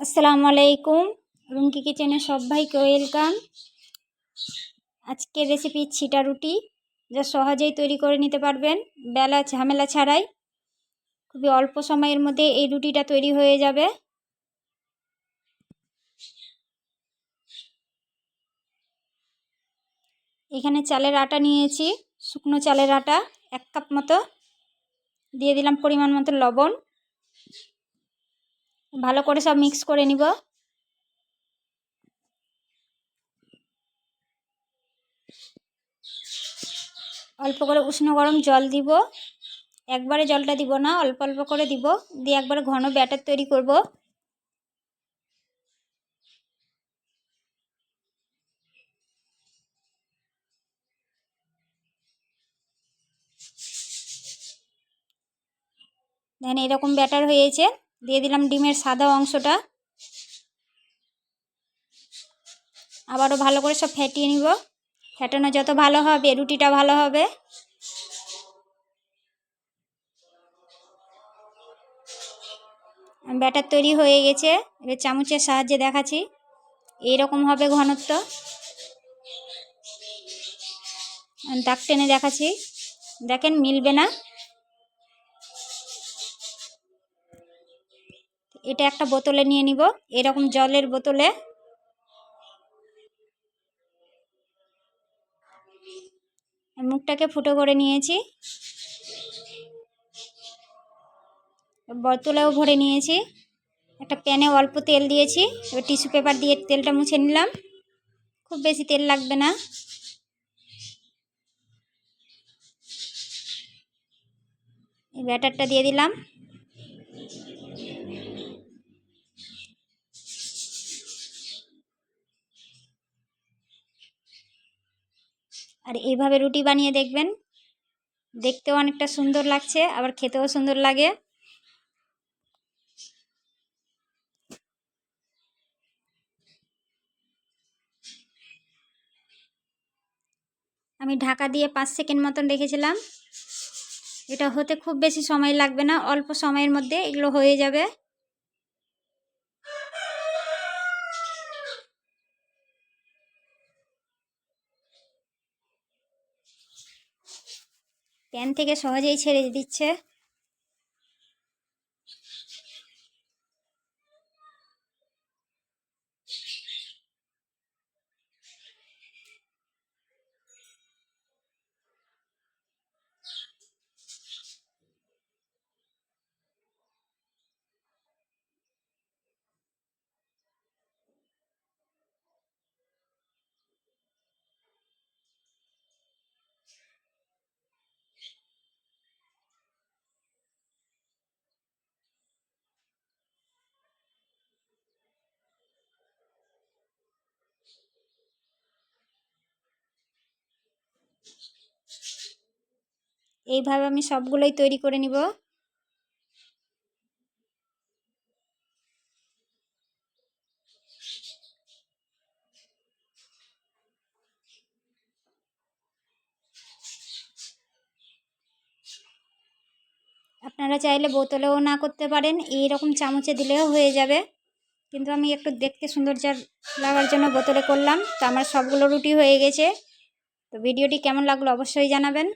আসসালামু আলাইকুম। রুমকি কিচেনে সবাইকে ওয়েলকাম। আজকের রেসিপি ছিটা রুটি। যা সহজেই তৈরি করে নিতে পারবেন। বেলা ঝামেলা ছাড়াই। খুবই অল্প সময়ের মধ্যে এই রুটিটা তৈরি হয়ে যাবে। এখানে চালের আটা নিয়েছি। শুকনো চালের আটা এক কাপ মতো। দিয়ে দিলাম পরিমাণ মতো লবণ। ভালো করে সব মিক্স করে নিব। অল্প করে উষ্ণ গরম জল দিব। একবারে জলটা দিব না, অল্প অল্প করে দিব। দিয়ে একবারে ঘন ব্যাটার তৈরি করব। দেন এরকম ব্যাটার হয়েছে। দিয়ে দিলাম ডিমের সাদা অংশটা। আবারও ভালো করে সব ফেটিয়ে নিব। ফেটানো যত ভালো হবে, রুটিটা ভালো হবে। ব্যাটার তৈরি হয়ে গেছে। এবার চামচের সাহায্যে দেখাচ্ছি। এইরকম হবে ঘনত্ব। দাগ টেনে দেখাচ্ছি। দেখেন মিলবে না। এটা একটা বোতলে নিয়ে নিব। এরকম জলের বোতলে। মুখটাকে ফুটো করে নিয়েছি। বোতলেও ভরে নিয়েছি। একটা প্যানে অল্প তেল দিয়েছি। এবার টিস্যু পেপার দিয়ে তেলটা মুছে নিলাম। খুব বেশি তেল লাগবে না। ব্যাটারটা দিয়ে দিলাম। আর এইভাবে রুটি বানিয়ে দেখবেন। দেখতেও অনেকটা সুন্দর লাগছে, আবার খেতেও সুন্দর লাগে। আমি ঢাকা দিয়ে পাঁচ সেকেন্ড মতন রেখেছিলাম। এটা হতে খুব বেশি সময় লাগবে না, অল্প সময়ের মধ্যে এগুলো হয়ে যাবে। প্যান থেকে সহজেই ছেড়ে দিচ্ছে। এইভাবে আমি সবগুলোই তৈরি করে নিব। আপনারা চাইলে বোতলেও না করতে পারেন এই রকম চামচে দিলেও হয়ে যাবে। কিন্তু আমি একটু দেখতে সৌন্দর্য লাগার জন্য বোতলে করলাম, তো আমার সবগুলো রুটি হয়ে গেছে। তো ভিডিওটি কেমন লাগল অবশ্যই জানাবেন।